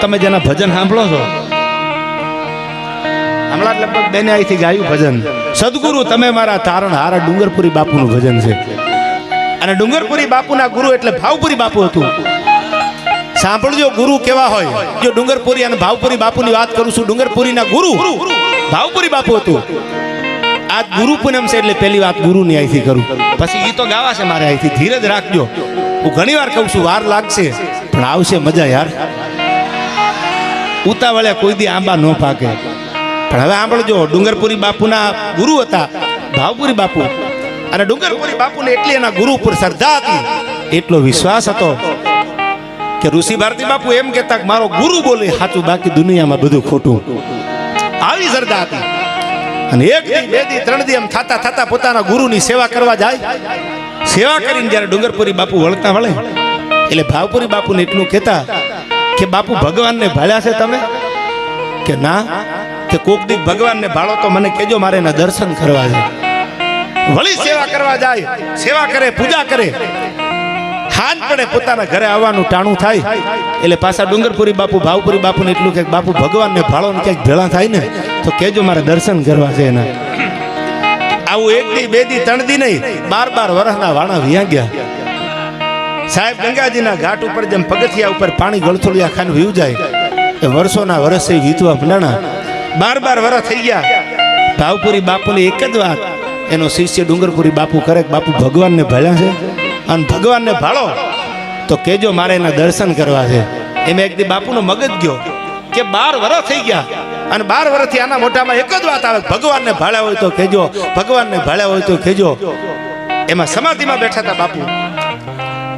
તમે જેના ભજન સાંભળો છો? હમણાં લગભગ બેને અહીંથી ગાયું ભજન. સદગુરુ, તમે મારા તારણ હારા ડુંગરપુરી બાપુનું ભજન છે. અને ડુંગરપુરી બાપુના ગુરુ એટલે ભાવપુરી બાપુ હતું. સાંભળજો, ગુરુ કેવા હોય. જો ડુંગરપુરી અને ભાવપુરી બાપુની વાત કરું છું, ડુંગરપુરીના ગુરુ ભાવપુરી બાપુ હતું. આ ગુરુ પૂનમ છે એટલે પહેલી વાત ગુરુની અહીંથી કરું. પછી એ તો ગાવા છે મારે અહીંથી ધીરજ રાખજો. હું ઘણી વાર કહું છું, વાર લાગશે, પણ આવશે મજા યાર. ઉતાવળે કોઈ દી આંબા ન પાકે. પણ હવે સાંભળજો ડુંગરપુરી બાપુના ગુરુ હતા, ભાવપુરી બાપુ, અને ડુંગરપુરી બાપુને એટલી એના ગુરુ ઉપર શ્રદ્ધા હતી. એટલો વિશ્વાસ હતો કે ઋષિ ભારતી બાપુ એમ કહેતા કે મારો ગુરુ બોલે સાચું બાકી દુનિયામાં બધું ખોટું. આવી શ્રદ્ધા હતી. અને એક દી, બે દી, ત્રણ દી એમ થતા થતા પોતાના ગુરુની સેવા કરવા જાય. સેવા કરીને જ્યારે ડુંગરપુરી બાપુ વળતા વળે, એટલે ભાવપુરી બાપુને એટલું કહેતા કે બાપુ, ભગવાનને ભાળ્યા છે તમે? કે ના? કે કોક દી ભગવાનને ભાળો તો મને કેજો મારે એના દર્શન કરવા જાય વળી સેવા કરવા જાય, સેવા કરે, પૂજા કરે. હાન પડે પોતાના ઘરે આવવાનું ટાણું થાય. એટલે પાછા ડુંગરપુરી બાપુ, ભાવપુરી બાપુને એટલું કે બાપુ, ભગવાનને ભાળો ને ક્યાંક ભેળા થાય ને, તો કેજો મારે દર્શન કરવા છે એના. આવું એક દી, બે દી, ત્રણ દી નહીં, બાર બાર વર્ષના વાણા વ્યાં ગયા. સાહેબ, ગંગાજીના ઘાટ ઉપર જેમ પગથિયા ઉપર પાણી ગળથોલિયા ખાન વીવ જાય એ વર્ષોના વર્ષે વીતવા મંડાણા બાર બાર વર્ષ થઈ ગયા. ભાવપુરી બાપુની એક જ વાત, એનો શિષ્ય ડુંગરપુરી બાપુ કરે બાપુ ભગવાનને ભળ્યા છે? અને ભગવાનને ભાળો, તો કેજો મારે એના દર્શન કરવા છે. એમ એક દી બાપુનો મગજ ગયો કે બાર વર્ષ થઈ ગયા. અને બાર વર્ષથી આના મોઢામાં એક જ વાત આવે, ભગવાનને ભાળ્યા હોય તો કેજો, ભગવાનને ભાળ્યા હોય તો કેજો. એમાં સમાધિમાં બેઠા હતા બાપુ.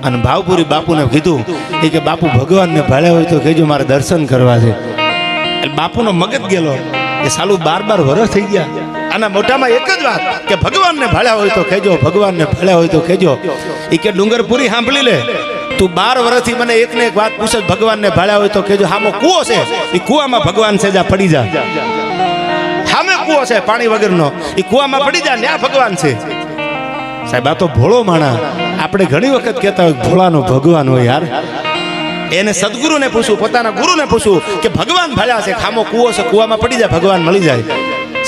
અને ભાવપુરી બાપુને કીધું એ કે, બાપુ, ભગવાનને ભાળ્યા હોય તો કહેજો મારે દર્શન કરવા છે. બાપુનો મગજ ગયેલો કે, સાલું બાર બાર વરસ થઈ ગયા. આના મોઢામાં એક જ વાત કે, ભગવાનને ભાળ્યા હોય તો કહેજો, ભગવાનને ભાળ્યા હોય તો કહેજો. એ કે ડુંગરપુરી સાંભળી લે. તું બાર વર્ષથી મને એક ને એક વાત પૂછે ભગવાનને ભાળ્યા હોય તો કહેજો. હામો કૂવો છે. એ કૂવામાં ભગવાન છે જા પડી જા. સામે કૂવો છે પાણી વગરનો. એ કૂવામાં પડી જા, ન્યા ભગવાન છે. સાહેબ, આ તો ભોળો માણા. આપણે ઘણી વખત કહેતા હોય ભોળાનો ભગવાન હોય યાર. એને સદગુરુને પૂછું, પોતાના ગુરુને પૂછું કે ભગવાન ભાળ્યા છે, ખામો કૂવો છે, કૂવામાં પડી જાય, ભગવાન મળી જાય.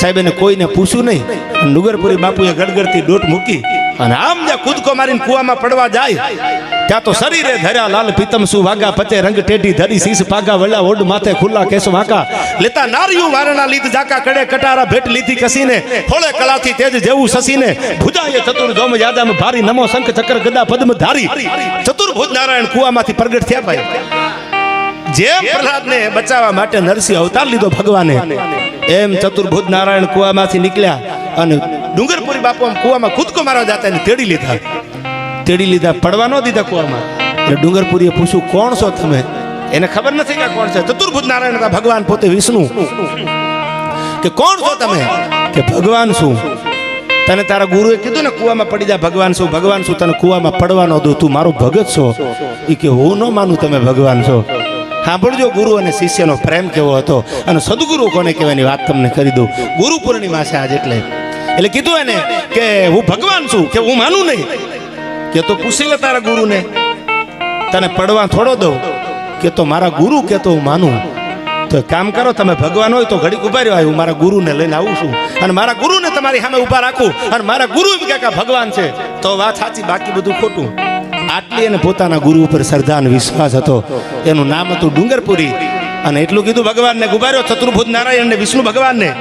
સાહેબ, એને કોઈને પૂછ્યું નહીં. નુગરપુરી બાપુએ ગડગડતી ડોટ મૂકી. અને આમ જ્યાં કૂદકો મારીને કુવામાં પડવા જાય, ત્યાં તો શરીરે ધર્યા લાલ પીતમ સુ વાગા પચે રંગ ટેઢી ધરી, શીશ પાગા વડા ઓડ માથે ખુલ્લા કેસ વાંકા. લેતા નારિયું વારણા લીધ જાકા કડે, કટારા ભેટ લીધી કસીને હોળે કલાથી તેજ જેવું સસીને, ભુજાય ચતુર ગોમ યાદામ ભારી નમો શંખ ચક્ર ગદા પદ્મ ધારી. ચતુર્ભુજ નારાયણ કુવામાંથી પ્રગટ થયા ભાઈ. જેમ પ્રહલાદને બચાવવા માટે નરસિંહ અવતાર લીધો ભગવાને એમ ચતુર્ભુજ નારાયણ કુવામાંથી નીકળ્યા અને ડુંગરપુરી બાપુ આમ કુવામાં કૂદકો મારવા જતા એને તેડી લીધા. તેડી લીધા પડવા ન દીધા કુવામાં. એટલે ડુંગરપુરીએ પૂછ્યું કોણ છો તમે? એને ખબર નથી કે કોણ છે. ચતુર્ભુજ નારાયણ હતા ભગવાન પોતે વિષ્ણુ. કે કોણ છો તમે? કે ભગવાન શું તને તારા ગુરુએ કીધું ને કુવામાં પડી જા ભગવાન શું ભગવાન શું તને કુવામાં પડવાનો દો તું મારો ભગત છો. એ કે હું ન માનું તમે ભગવાન છો. સાંભળજો, ગુરુ અને શિષ્યનો પ્રેમ કેવો હતો અને સદગુરુ કોને કહેવાની વાત તમને કરી દઉં. ગુરુ પૂર્ણિમા છે આજ એટલે. એટલે કીધું એને કે હું ભગવાન છું, કે હું માનું નહીં. કે તો પૂછી લે તારા ગુરુને. તને પડવા થોડો દઉં. કે તો મારા ગુરુ કે તો હું માનું. તો કામ કરો, તમે ભગવાન હોય તો ઘડીક ઊભા રહ્યો, હું મારા ગુરુને લઈને આવું છું. અને મારા ગુરુને તમારી સામે ઊભા રાખું. અને મારા ગુરુ એમ કે ભગવાન છે. તો વાત સાચી, બાકી બધું ખોટું. આટલી એને પોતાના ગુરુ ઉપર શ્રદ્ધા અને વિશ્વાસ હતો. એનું નામ હતું ડુંગરપુરી. અને એટલું કીધું ભગવાનને ગુબાર્યો શત્રુભૂત નારાયણ ને વિષ્ણુ ભગવાનને.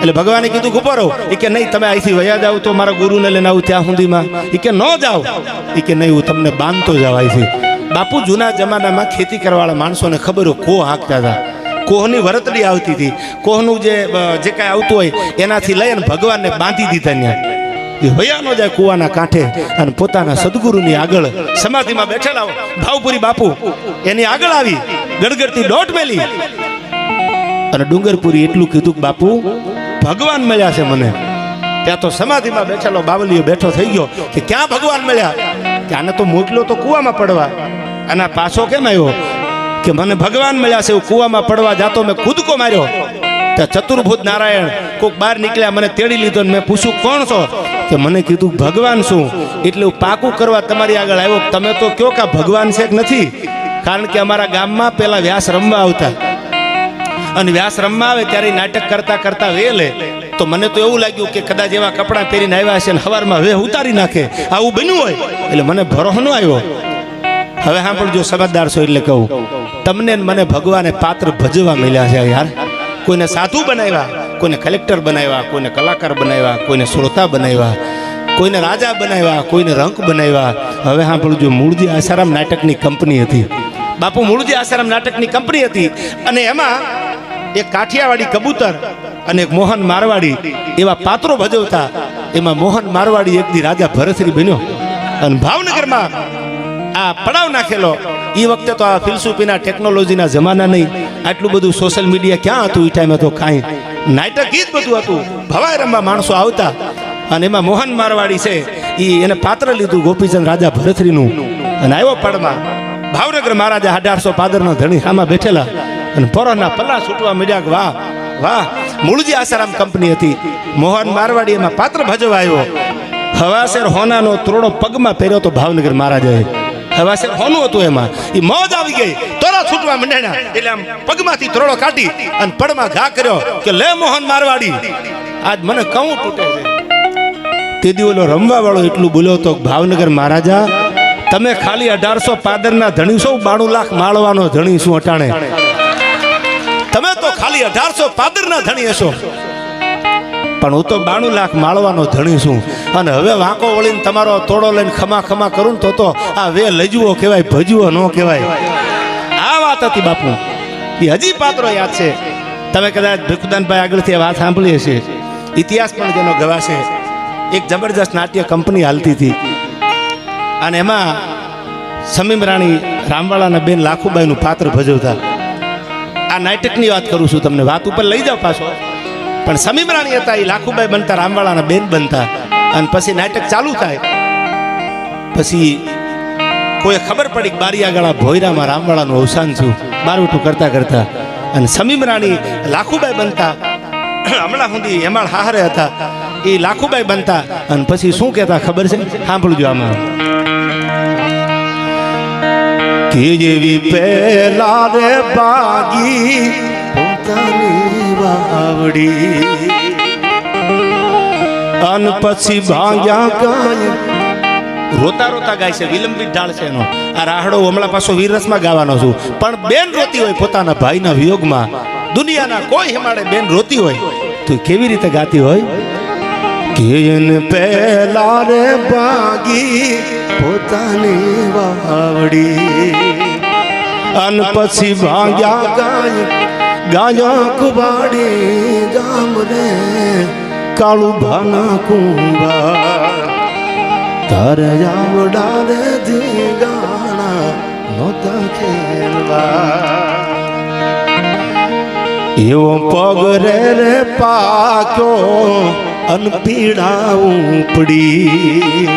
એટલે ભગવાને કીધું ગુબારો એ કે, નહીં, તમે અહીંથી વયા જાવ તો મારા ગુરુને લઈને આવું ત્યાં સુધીમાં. એ કે, ન જાઓ. એ કે, નહીં, હું તમને બાંધતો જાવ અહીંથી. બાપુ જૂના જમાનામાં ખેતી કરવાવાળા માણસોને ખબર હોય, કોહ હાંકતા હતા. કોહની વરતડી આવતી હતી. કોહનું જે જે કાંઈ આવતું હોય, એનાથી લઈ અને ભગવાનને બાંધી દીધા ત્યાં. એ જાય કુવાના કાંઠે અને પોતાના સદગુરુની આગળ સમાધિમાં બેઠેલા ભાવપુરી બાપુ, એની આગળ આવી, ગડગડતી દોટ મેલી. અને ડુંગરપુરી એટલું કીધું બાપુ, ભગવાન મળ્યા છે મને. ત્યાં તો સમાધિમાં બેઠેલો બાવલીઓ બેઠો થઈ ગયો કે, ક્યાં ભગવાન મળ્યા? કે, આને તો મોકલો તો કુવામાં પડવા. અને પાછો કેમ આવ્યો? કે, મને ભગવાન મળ્યા છે હું કુવામાં પડવા જાતો મેં કૂદકો માર્યો. ત્યાં ચતુર્ભુજ નારાયણ કોક બહાર નીકળ્યા, મને તેડી લીધો ને મેં પૂછ્યું, કોણ છો? કે મને કીધું, ભગવાન શું? એટલે હું પાકું કરવા તમારી આગળ આવ્યો. તમે તો કયો કે ભગવાન છે કે નથી? કારણ કે અમારા ગામમાં પેલા વ્યાસ રમવા આવતા. અને વ્યાસ રમવા આવે ત્યારે નાટક કરતા કરતા વેલે. તો મને તો એવું લાગ્યું કે કદાચ એવા કપડાં પહેરીને આવ્યા છે અને હવારમાં વેહ ઉતારી નાખે. આવું બન્યું હોય. એટલે મને ભરોહ ન આવ્યો. હવે સાંભળજો, સમજદાર છો એટલે કહું. તમને મને ભગવાને પાત્ર ભજવા મળ્યા છે યાર. કોઈને સાધુ બનાવ્યા. કોઈને કલેક્ટર બનાવ્યા, કોઈને કલાકાર બનાવ્યા, કોઈને શ્રોતા બનાવ્યા, કોઈને રાજા બનાવ્યા, કોઈને રંક બનાવ્યા. હવે સાંભળજો મૂળજી આસારામ નાટકની કંપની હતી. બાપુ, મૂળજી આસારામ નાટકની કંપની હતી અને એમાં એક કાઠિયાવાડી કબૂતર અને એક મોહન મારવાડી એવા પાત્રો ભજવતા. એમાં મોહન મારવાડી એક દી રાજા ભરતરી બન્યો. અને ભાવનગરમાં આ પડાવ નાખેલો. એ વખતે તો આ ફિલસુફીના ટેકનોલોજીના જમાના નહીં. આટલું બધું સોશિયલ મીડિયા ક્યાં હતું? એ ટાઈમે તો કાંઈ નાટક ગીત બધું હતું. ભવાઈ રમવા માણસો આવતા. અને એમાં મોહન મારવાડી છે. એ એને પાત્ર લીધું ગોપીચંદ રાજા ભરથરીનું. અને આવ્યો પડમાં. ભાવનગર મહારાજા અઢારસો પાદરના ધણી સામા બેઠેલા. અને પોરોના પલ્લા છૂટવા મળ્યા વાહ વાહ, મૂળજી આસારામ કંપની હતી. મોહન મારવાડી એમાં પાત્ર ભજવા આવ્યો. હવાસેર હોનાનો ત્રોડો પગમાં પહેર્યો તો ભાવનગર મહારાજાએ. હવાસેર હોનું હતું એમાં. એ મોજ આવી ગઈ. તોરા છૂટવા મંડ્યા એટલે આમ પગમાંથી ત્રોડો કાઢી અને પડમાં ઘા કર્યો કે લે મોહન મારવાડી. આજ મને કહું તૂટે છે. તે દી ઓલો રમવા વાળો એટલું બોલ્યો તો ભાવનગર મહારાજા, તમે ખાલી અઢારસો પાદરના ધણી છો બાણું લાખ માળવાનો ધણી શું અટાણે. તમે તો ખાલી અઢારસો પાદરના ધણી હશો. પણ હું તો બાણું લાખ માળવાનો ધણી છું. અને હવે વાંકો વળીને તમારો તોડો લઈને ખમા ખમા કરું ને તો તો આ વે લજવો કહેવાય ભજવો ન કહેવાય. આ વાત હતી બાપુ. એ હજી પાત્રો યાદ છે. તમે કદાચ ભીખુદાનભાઈ આગળથી આ વાત સાંભળી હશે. ઇતિહાસ પણ જેનો ગવાશે. એક જબરજસ્ત નાટ્ય કંપની હાલતી હતી. અને એમાં સમીમ રાણી રામવાળાના બેન લાખુબાઈનું પાત્ર ભજવતા. આ નાટકની વાત કરું છું તમને. વાત ઉપર લઈ જાઓ પાછો. પણ સમીમ રાણી હતા, એ લાખુબાઈ બનતા, રામવાળાના બેન બનતા. અને પછી નાટક ચાલુ થાય. પછી કોઈ ખબર પડી કે બારી આગળ ભોયરામાં રામવાળાનું અવસાન છું બારવટું કરતા કરતા. અને સમીમ રાણી લાખુબાઈ બનતા. હમણાં સુધી હેમાળ હારે હતા. એ લાખુબાઈ બનતા. અને પછી શું કહેતા ખબર છે? સાંભળજો આમાં. જેવી પહેલા રે બાગી પોતાની વાવડી અન પછી ભાંગ્યા ગાય. રોતા રોતા ગાય છે, વિલંબિત ઢાળ છે એનો. આ રાહડો હમણાં પાછો વીરસમાં ગાવાનો છું. પણ બેન રોતી હોય પોતાના ભાઈના વિયોગમાં. દુનિયાના કોઈ હિમાડે બેન રોતી હોય. તો કેવી રીતે ગાતી હોય? કેન પહેલા રે ભાગી પોતાની વાવડી. અન પછી ભાગ્યા ગાય. ગાયા કુબાડી ગામ રે કાળું ભાના કુંભા. તારે આવડા રે નોતા નહોતા ખેલવા. એવો પગ રે રે પાક્યો અન પીડા ઉપડી.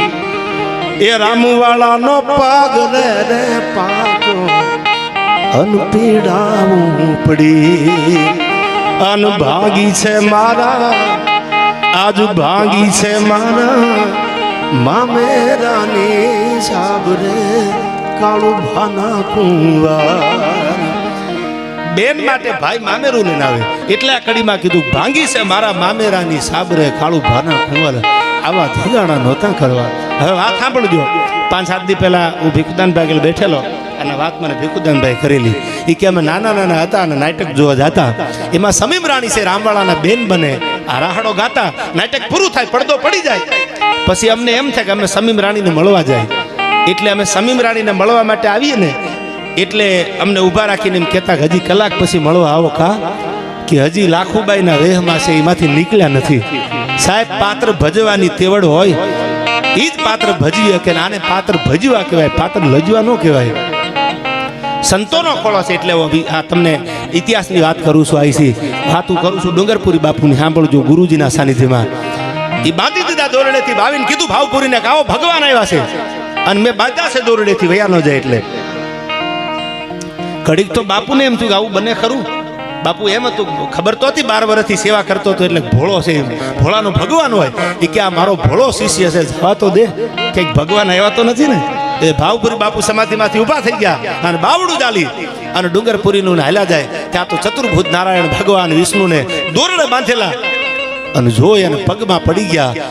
એ રામવાળાનો પગ રે રે પાક્યો અન પીડા ઉપડી. અન ભાગી છે મારા આજ ભાંગી છે મારા મામેરાની સાબરે કાળું ભાના કુંવાર. બેન માટે ભાઈ મામેરું લઈને આવે. એટલે આ કડીમાં કીધું, ભાંગી છે મારા મામેરાની સાબરે કાળું ભાના કુંવર. આવા ધીગાણા નહોતા કરવા. હવે વાત સાંભળજો. પાંચ સાત દી પહેલા હું ભીખુદાનભાઈ આગળ બેઠેલો અને વાત મને ભીખુદાનભાઈ કરેલી. એ કે અમે નાના નાના હતા અને નાટક જોવા જતા. એમાં સમીમ રાણી છે, રામવાળાના બેન બને. આ રાહડો ગાતા, નાટક પૂરું થાય, પડદો પડી જાય. પછી અમને એમ થાય કે અમે સમીમ રાણીને મળવા જાય. એટલે અમે સમીમ રાણીને મળવા માટે આવીએ ને, એટલે અમને ઊભા રાખીને એમ કહેતા કે હજી કલાક પછી મળવા આવો કા, કે હજી લાખુબાઈના વેહમાં છે, એમાંથી નીકળ્યા નથી. સાહેબ, પાત્ર ભજવાની તેવડ હોય એ જ પાત્ર ભજવી કે આને પાત્ર ભજવા કહેવાય, પાત્ર લજવા ન કહેવાય. સંતોનો ખોળો છે એટલે આ તમને ઇતિહાસની વાત કરું છું આઈસી. વાતું કરું છું ડુંગરપુરી બાપુની, સાંભળજો ગુરુજીના સાનિધ્યમાં. એ બાંધી દીધા દોરડેથી ભાવીને કીધું ભાવપુરીને કાવો ભગવાન આવ્યા છે. અને મેં બાંધ્યા છે દોરડેથી વયા ન જાય એટલે. ઘડીક તો બાપુને એમ થયું કે આવું બને ખરું. બાપુ એમ હતું, ખબર તો હતી બાર વર્ષથી સેવા કરતો હતો એટલે ભોળો છે એમ. ભોળાનો ભગવાન હોય. એ કે આ મારો ભોળો શિષ્ય છે. જવા તો દે કંઈક ભગવાન આવ્યા તો નથી ને? એ ભાવપુરી બાપુ સમાધિમાંથી ઊભા થઈ ગયા અને બાવડું ચાલી અને ડુંગરપુરીનું હાલ્યા જાય. ત્યાં તો ચતુર્ભુજ નારાયણ ભગવાન વિષ્ણુને દોરડે બાંધેલા અને જોઈ અને પગમાં પડી ગયા.